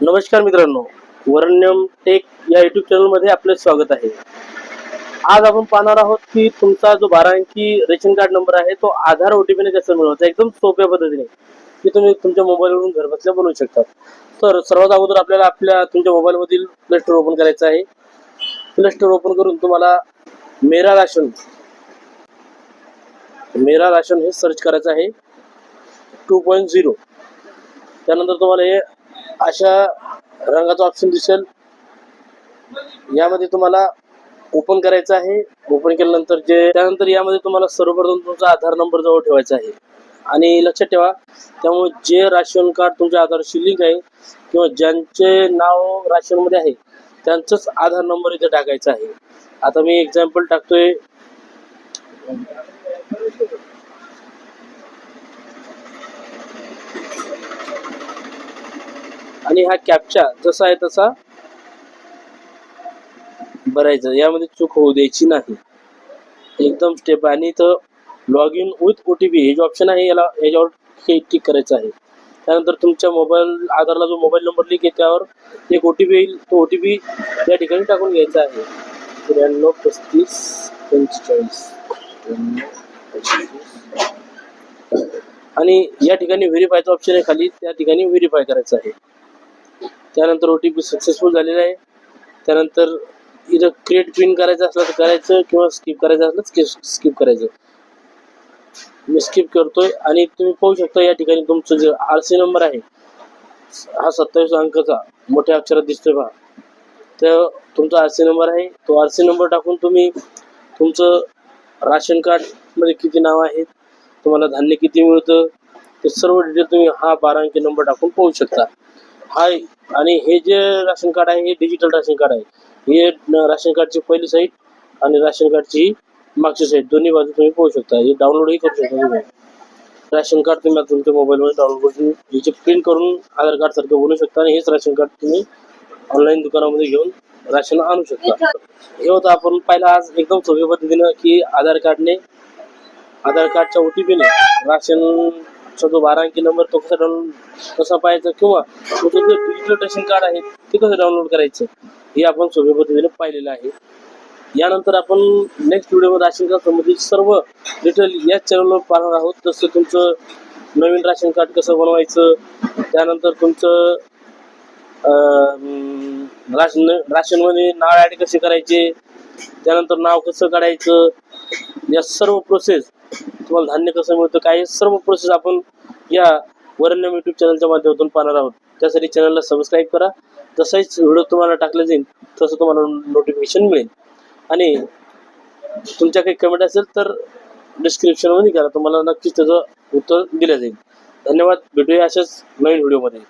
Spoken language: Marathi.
नमस्कार मित्रांनो वरण्यम टेक या युट्यूब चॅनलमध्ये आपले स्वागत आहे. आज आपण पाहणार आहोत की तुमचा जो बारा अंकी रेशन कार्ड नंबर आहे तो आधार ओटीपीने कसं मिळवायचा. एकदम सोप्या पद्धतीने की तुम्ही तुमच्या मोबाईलवरून घर बसल्या बनवू शकता. तर सर्वात अगोदर आपल्याला आपल्या तुमच्या मोबाईलमधील प्ले स्टोर ओपन करायचं आहे. प्ले स्टोर ओपन करून तुम्हाला मेरा राशन मेरा राशन हे सर्च करायचं आहे. टू पॉईंट झिरो त्यानंतर तुम्हाला हे अशा रंगाचा ऑप्शन दिसेल. यामध्ये तुम्हाला ओपन करायचं आहे. ओपन केल्यानंतर जे त्यानंतर यामध्ये तुम्हाला सर्वप्रथम तुमचा आधार नंबर जवळ ठेवायचा आहे. आणि लक्षात ठेवा त्यामुळे जे राशन कार्ड तुमच्या आधारशी लिंक आहे किंवा ज्यांचे नाव राशनमध्ये आहे त्यांचंच आधार नंबर इथे टाकायचा आहे. आता मी एक्झाम्पल टाकतोय. आणि हा कॅपचा जसा आहे तसा भरायचा. यामध्ये चूक होऊ द्यायची नाही. एकदम स्टेप आणि इथं log in with O T P हे जे ऑप्शन आहे याला याच्यावर हे टिक करायचं आहे. त्यानंतर तुमच्या मोबाईल आधारला जो मोबाईल नंबर लिंक आहे त्यावर एक ओ टी पी येईल. तो ओ टी पी या ठिकाणी टाकून घ्यायचा आहे. त्र्याण्णव पस्तीस पंचेचाळीस. आणि या ठिकाणी व्हेरीफायचा ऑप्शन आहे खाली. त्या ठिकाणी व्हेरीफाय करायचं आहे. त्यानंतर ओ टी पी सक्सेसफुल झालेला आहे. त्यानंतर इथं क्रिएट पिन करायचं असलं तर करायचं किंवा स्किप करायचं असलं स्किप स्किप करायचं. मी स्किप करतोय आणि तुम्ही पाहू शकता या ठिकाणी तुमचं जे आर सी नंबर आहे हा सत्तावीस अंकाचा मोठ्या अक्षरात दिसतोय पहा तर तुमचा आर सी नंबर आहे तो आर सी नंबर टाकून तुम्ही तुमचं राशन कार्डमध्ये किती नाव आहेत तुम्हाला धान्य किती मिळतं ते सर्व डिटेल तुम्ही हा बारा अंकी नंबर टाकून पाहू शकता. आहे. आणि हे जे राशन कार्ड आहे हे डिजिटल राशन कार्ड आहे. हे राशन कार्डची पहिली साईट आणि राशन कार्डची मागची साईट दोन्ही बाजू तुम्ही पाहू शकता. हे डाउनलोडही करू शकता तुम्ही. राशन कार्ड तुम्ही तुमच्या मोबाईलमध्ये डाउनलोड करून याची प्रिंट करून आधार कार्ड सारखं बनवू शकता आणि हेच राशन कार्ड तुम्ही ऑनलाईन दुकानामध्ये घेऊन राशन आणू शकता. हे होतं आपण पहिला आज एकदम सोप्या पद्धतीनं की आधार कार्डने आधार कार्डच्या ओ टी पीने राशन राशनचा जो बारा अंकी नंबर तो कसा डाउनलोड कसा पाहायचा किंवा तुमचं जे डिजिटल रेशन कार्ड आहे ते कसं डाउनलोड करायचं हे आपण सोप्या पद्धतीने पाहिलेलं आहे. यानंतर आपण नेक्स्ट व्हिडिओमध्ये राशन कार्ड संबंधित सर्व डिटेल याच चॅनलवर पाहणार आहोत. तसं तुमचं नवीन राशन कार्ड कसं बनवायचं त्यानंतर तुमचं अं, राशन राशनमध्ये नाव ॲड कसे करायचे त्यानंतर नाव कसं काढायचं या सर्व प्रोसेस तुम्हाला धान्य कसं मिळतं काय सर्व प्रोसेस आपण या वरण्यम यूट्यूब चॅनलच्या माध्यमातून पाहणार आहोत. त्यासाठी चॅनलला सबस्क्राईब करा. जसाच व्हिडिओ तुम्हाला टाकला जाईल तसं तुम्हाला नोटिफिकेशन मिळेल. आणि तुमच्या काही कमेंट असेल तर डिस्क्रिप्शनमध्ये करा. तुम्हाला नक्कीच त्याचं उत्तर दिलं जाईल. धन्यवाद. भेटूया अशाच नवीन व्हिडिओमध्ये